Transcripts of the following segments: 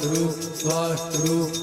ਵਾਹਿਗੁਰੂ ਵਾਹਿਗੁਰੂ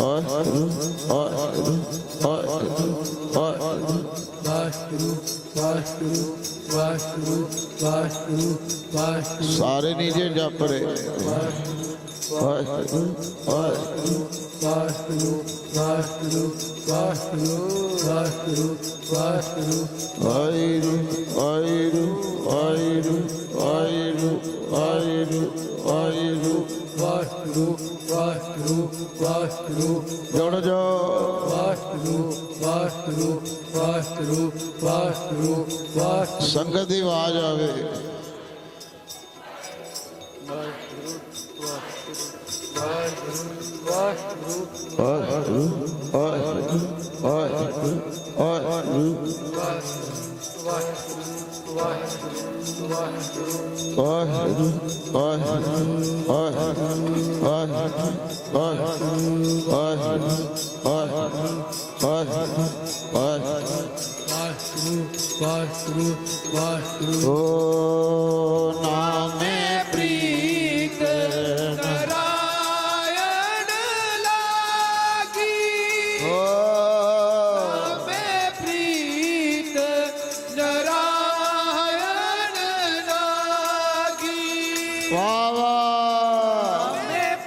ਵਾਹਿਗੁਰੂ ਵਾਹਿਗੁਰੂ ਵਾਹਿਗੁਰੂ ਵਾਹਿਗੁਰੂ ਵਾਹਿਗੁਰੂ ਵਾਹਿਗੁਰੂ ਵਾਹਿਗੁਰੂ ਵਾਹਿਗੁਰੂ ਵਾਹਿਗੁਰੂ ਸਾਰੇ ਨੀਜੇ ਜਪ ਰਹੇ। ਵਾਹਿਗੁਰੂ ਵਾਹਿਗੁਰੂ ਵਾਹਿਗੁਰੂ ਵਾਹਿਗੁਰੂ ਵਾਹਿਗੁਰੂ ਵਾਹਿਗੁਰੂ ਵਾਹਿਗੁਰੂ ਵਾਹਿਗੁਰੂ ਵਾਹਿਗੁਰੂ ਵਾਹਿਗੁਰੂ ਵਾਹਿਗੁਰੂ ਵਾਹਿਗੁਰੂ। ਵਾਹਿਗੁਰੂ ਵਾਹਿਗੁਰੂ ਵਾਹਿਗੁਰੂ। ਜੁੜ ਜਾ। ਵਾਹਿਗੁਰੂ ਵਾਹਿਗੁਰੂ ਵਾਹਿਗੁਰੂ ਵਾਹਿਗੁਰੂ ਵਾਹਿਗੁਰੂ। ਸੰਗਤ ਦੀ ਆਵਾਜ਼ ਆਵੇ। ਵਾਹਿਗੁਰੂ ਵਾਹਿਗੁਰੂ ਵਾਹਿਗੁਰੂ। ਵਾਹਿਗੁਰੂ ਵਾਹਿਗੁਰੂ ਵਾਹਿਗੁਰੂ। ਵਾਹਿਗੁਰੂ ਵਾਹਿਗੁਰੂ ਵਾਹਿਗੁਰੂ ਓ ਨਾਮੇ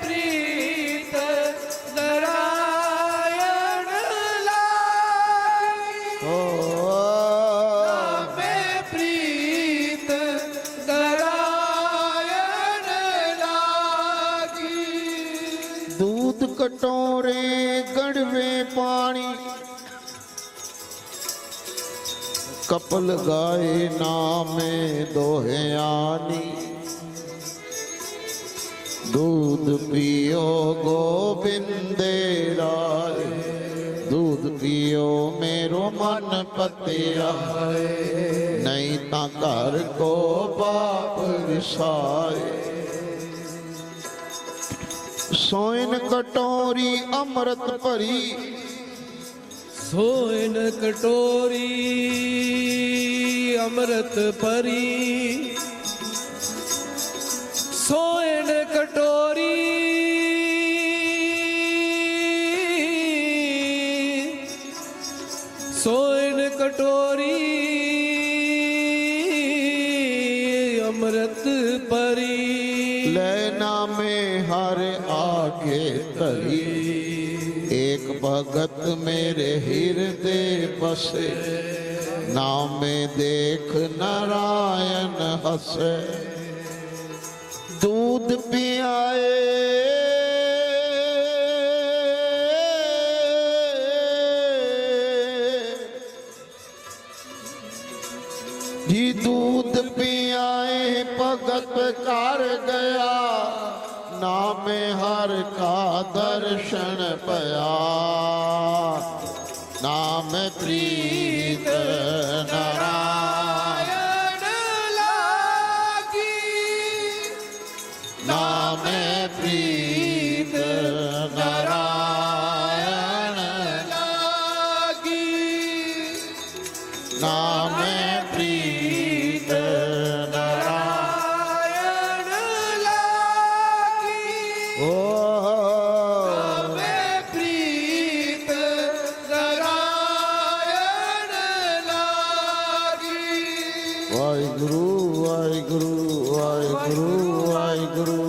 ਪ੍ਰੀਤ ਨਰਾਇਣ ਲਾਈ। ਓ ਪ੍ਰੀਤ ਨਰਾਇਣ ਲਾਗੀ। ਦੂਤ ਕਟੋਰੇ ਗੜਵੇ ਪਾਣੀ। ਕਪਲ ਗਾਏ ਨਾਮੇ ਦੋਹਿਆਨੀ दूध पियो गोबिंद राय दूध पियो मेरो मन पतिया नहीं ता घर को बाप रिसाए सोइन कटोरी अमृत भरी सोइन कटोरी अमृत भरी ਸੋਇਨ ਕਟੋਰੀ। ਸੋਇਨ ਕਟੋਰੀ। ਅੰਮ੍ਰਿਤ ਪਰੀ ਲੈ ਨਾਮੇ ਹਰ ਆਗੇ ਧਰੀ। ਏਕ ਭਗਤ ਮੇਰੇ ਹਿਰਦੇ ਬਸੇ ਨਾਮੇ ਦੇਖ ਨਾਰਾਇਣ ਹਸੇ। ਪਿਆਏ। ਜੀ ਦੁੱਧ ਪਿਆਏ, ਭਗਤ ਕਰ ਗਿਆ। ਨਾਮੇ ਹਰ ਕਾ ਦਰਸ਼ਨ ਪਿਆ। ਨਾਮ ਪ੍ਰੀਤ ਨਾਰਾ ਨਾਮੇ ਪ੍ਰੀਤ ਨਰਾਇਣ ਲਾਗੀ। ਓ ਨਾਮੇ ਪ੍ਰੀਤ ਨਰਾਇਣ ਲਾਗੀ। ਵਾਹਿਗੁਰੂ ਵਾਹਿਗੁਰੂ ਵਾਹਿਗੁਰੂ ਵਾਹਿਗੁਰੂ।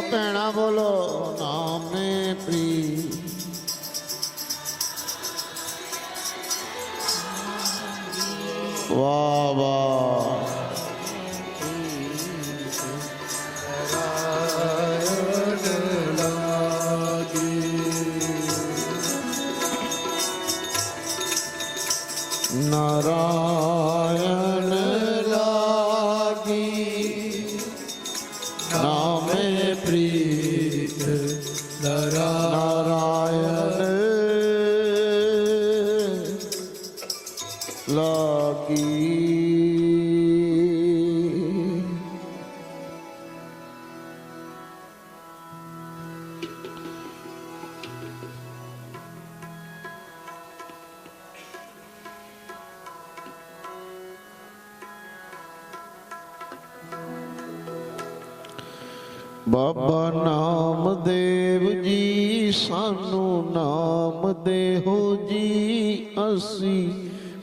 ਭੈਣਾ ਬੋਲੋ। ਬਾਬਾ ਨਾਮਦੇਵ ਜੀ ਸਾਨੂੰ ਨਾਮ ਦੇਹੋ ਜੀ। ਅਸੀਂ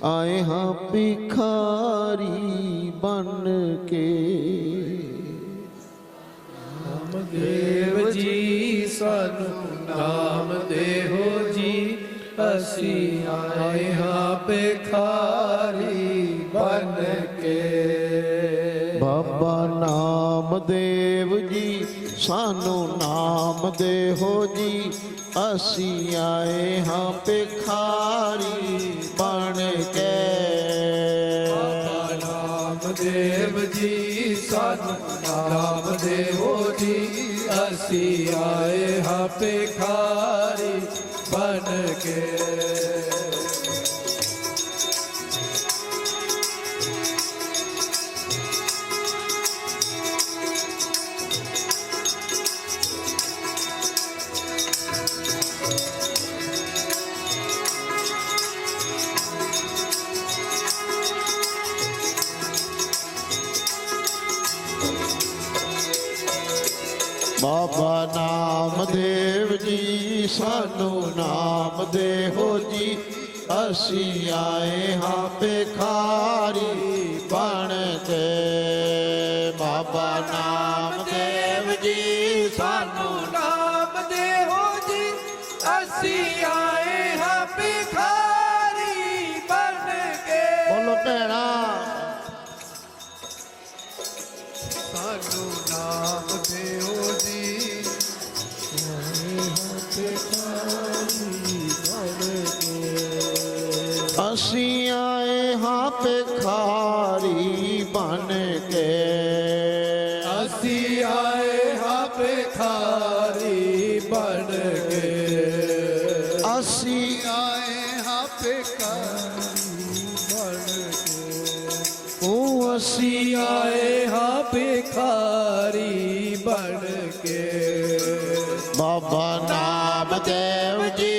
ਆਏ ਹਾਂ ਭਿਖਾਰੀ ਬਨ ਕੇ। ਦੇਵ ਜੀ ਸਾਨੂੰ ਨਾਮ ਦੇਹੋ ਜੀ। ਅਸੀਂ ਆਏ ਹਾਂ ਭਿਖਾਰੀ ਬਨ ਕੇ। ਬਾਬਾ ਨਾਮਦੇਵ ਜੀ ਸਾਨੂੰ ਨਾਮ ਦੇਹੋ ਜੀ, ਅਸੀਂ ਆਏ ਹਾਂ ਭਿਖਾਰੀ ਬਣ ਕੇ। ਬਾਬਾ ਜੀ, ਸਾਨੂੰ ਨਾਮ ਦੇਵੋ ਜੀ, ਅਸੀਂ ਆਏ ਹਾਂ ਭਿਖਾਰੀ ਬਣ ਕੇ। ਬਾਬਾ ਨਾਮਦੇਵ ਜੀ ਸਾਨੂੰ ਨਾਮ ਦੇਹੋ ਜੀ ਅਸੀਂ ਆਏ ਹਾਂ ਭਿਖਾਰੀ ਬਣ ਕੇ ਬਾਬਾ ਨਾਮਦੇਵ मसीह आए हाँ पे खारी बन गए असी आए हाँ खारी बन गए ओ असी आए हाँ पे खारी बन के। बाबा नाम देव जी।